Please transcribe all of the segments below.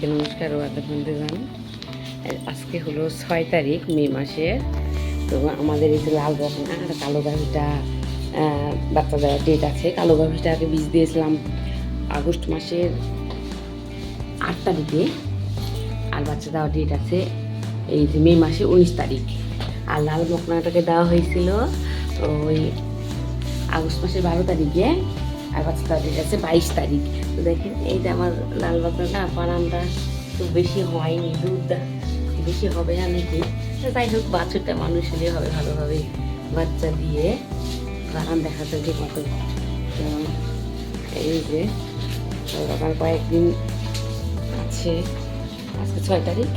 সবাইকে নমস্কার ও বন্ধুগণ আজকে হলো ছয় তারিখ, মে মাসের তো আমাদের এই যে লাল বকনা আর কালো গাভিটা বাচ্চা দেওয়ার ডেট আছে। কালো গাভিটাকে বীজ দিয়েছিলাম আগস্ট মাসের আট তারিখে। আর বাচ্চা দেওয়ার ডেট আছে এই যে মে মাসে উনিশ তারিখ। আর লাল বকনাটাকে দেওয়া হয়েছিল ওই আগস্ট মাসের বারো তারিখে। বাচ্চা দেওয়ার আছে, বাইশ তারিখ। তো দেখেন, এইটা আমার লাল বাচ্চাটা বানানটা তো বেশি হয়নি দুধ বেশি হবে না নাকি? যাই হোক, বাছুরটা মানুষ হলে হবে ভালোভাবে। বাচ্চা দিয়ে বাগান দেখাতে ঠিক মতো। তো এই যে আমার কয়েকদিন আছে, আজকে ছয় তারিখ।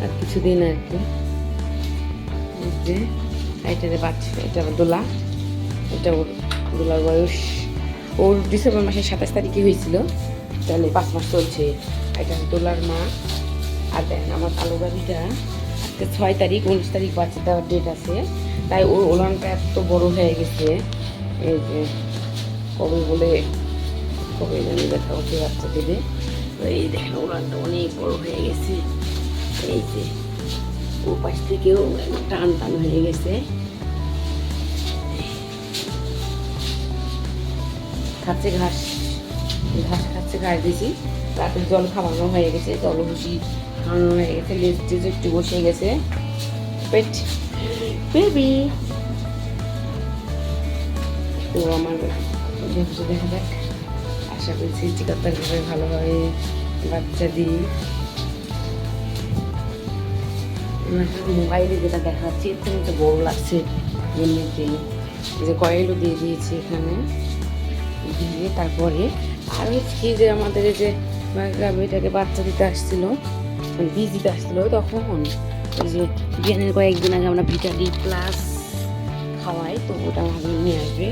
আর কিছুদিন আর কি। যে এইটাতে বাচ্চা, এটা দোলা। এটা ওর দোলার বয়স ওর ডিসেম্বর মাসের সাতাশ তারিখে হয়েছিল। তাহলে পাঁচ মাস চলছে। এটা দোলার মা। আর দেন আমার কালো গাড়িটা আজকে ছয় তারিখ, উনিশ তারিখ বাচ্চা দেওয়ার ডেট আছে। তাই ওর ওলানটা এত বড় হয়ে গেছে। এই যে, কবে বলে, কবে জানি দেখা হচ্ছে বাচ্চা দেবে। এই দেখেন ওলানটা অনেক বড় হয়ে গেছে। এই যে ও পাশ থেকেও টান টান হয়ে গেছে। খাচ্ছে ঘাস ঘাস খাচ্ছে, ঘাস দিয়েছি। রাতে জল খাওয়ানো হয়ে গেছে জল ভুষি খাওয়ানো হয়ে গেছে, লেজ টেজ একটু বসে গেছে। পেট, বেবি। তো আমার দেখা যাক। আশা করি সৃষ্টিকর্তার ভাবে ভালোভাবে বাচ্চা দিই। মোবাইলে যেটা দেখাচ্ছি, এর তো বড় লাগছে। এমনিতেই। যে কয়েলও দিয়ে দিয়েছি এখানে। দিয়ে তারপরে আর হচ্ছে যে আমাদের যে গ্রামেটাকে বাচ্চা দিতে আসছিল মানে বীজ দিতে আসছিল, তখন ওই যে বিয়ানের কয়েকদিন আগে আমরা ভিটাডি প্লাস খাওয়াই, তো ওটা আমাদের নিয়ে আসবে।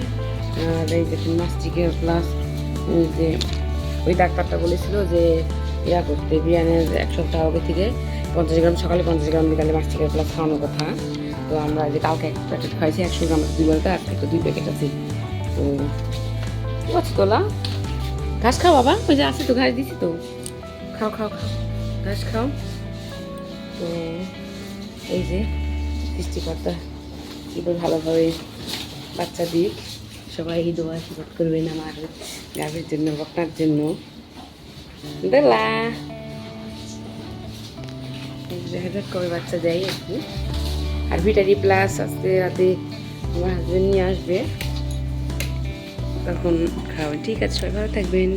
আর এই যে মাস্টিকের প্লাস যে ওই ডাক্তারটা বলেছিল যে ইয়া করতে বিয়ানের এক সপ্তাহ আগে থেকে পঞ্চাশ গ্রাম, সকালে পঞ্চাশ গ্রাম, বিকালে মাস্টিকের প্লাস খাওয়ানোর কথা। তো আমরা যে কালকে এক প্যাকেট খাইছি, একশো গ্রাম দুই আজকে তো দুই প্যাকেট আছে। তো ঠিক তোলা? ঘাস খাও বাবা, ওই যে আছে তো, ঘাস দিছি তো। খাও খাও খাও, ঘাস খাও। তো এই যে সৃষ্টিকর্তা কীভাবে ভালোভাবে বাচ্চা দিক, সবাই দোয়া আশীর্বাদ করবেন আমার গাভীর জন্য, বকনার জন্য। বেলা এই কবে বাচ্চা দেয় আর কি। আর ভিটারি প্লাস আজকে রাতে আমার হাজবেন্ড নিয়ে আসবে। তখন খাওয়াবেন ঠিক আছে সবাই ভালো থাকবেন